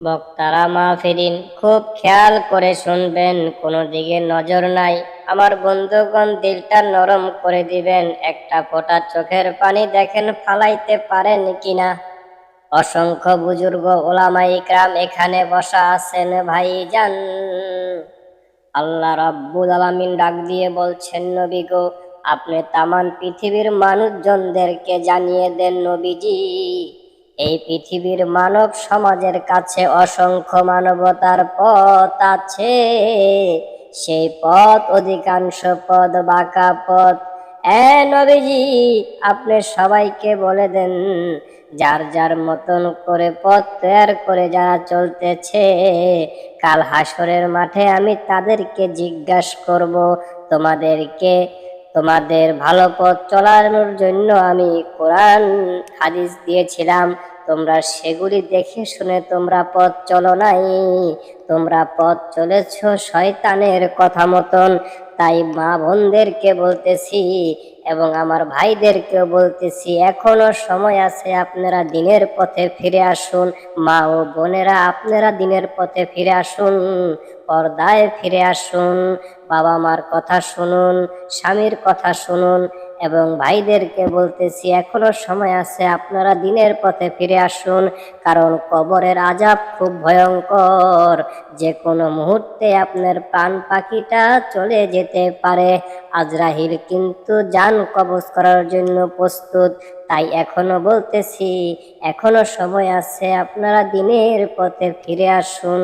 বক্তারা মা মাহফিরিন খুব খেয়াল করে শুনবেন, কোনো দিকে নজর নাই। আমার বন্ধুগণ দিলটা নরম করে দিবেন, একটা ফোঁটা চোখের পানি দেখেন ফালাইতে পারেন কিনা। অসংখ্য বুজুর্গ ওলামাই ইকরাম এখানে বসা আছেন ভাই যান আল্লাহ রাব্বুল আলামিন ডাক দিয়ে বলছেন, নবী গো, আপনি তামান পৃথিবীর মানুষজনদেরকে জানিয়ে দেন, নবীজি। এই পৃথিবীর মানব সমাজের কাছে অসংখ্য মানবতার পথ আছে। সেই পথ অধিকাংশ পদ বাঁকা পথ। নবীজি, আপনি সবাইকে বলে দেন, যার যার মতন করে পথ তৈয়ার করে যারা চলতেছে, কাল হাসরের মাঠে আমি তাদেরকে জিজ্ঞাসা করব, তোমাদেরকে তোমাদের ভালো পথ চলানোর জন্য আমি কোরআন, হাদিস দিয়েছিলাম। তোমরা সেগুলি দেখে শুনে তোমরা পথ চলো নাই। তোমরা পথ চলেছ শয়তানের কথা মতন। তাই মা বোনদেরকে বলতেছি এবং আমার ভাইদেরকেও বলতেছি, এখনও সময় আছে আপনারা দিনের পথে ফিরে আসুন। মা ও বোনেরা আপনারা দিনের পথে ফিরে আসুন। পর্দায় ফিরে আসুন বাবা মার কথা শুনুন, স্বামীর কথা শুনুন এবং ভাইদেরকে বলতেছি, এখনও সময় আছে, আপনারা দিনের পথে ফিরে আসুন, কারণ কবরের আজাব খুব ভয়ঙ্কর। যে কোনো মুহূর্তে আপনার প্রাণ পাখিটা চলে যেতে পারে। আজরাহিল কিন্তু যান কবজ করার জন্য প্রস্তুত, তাই এখনও বলতেছি, এখনও সময় আছে, আপনারা দিনের পথে ফিরে আসুন।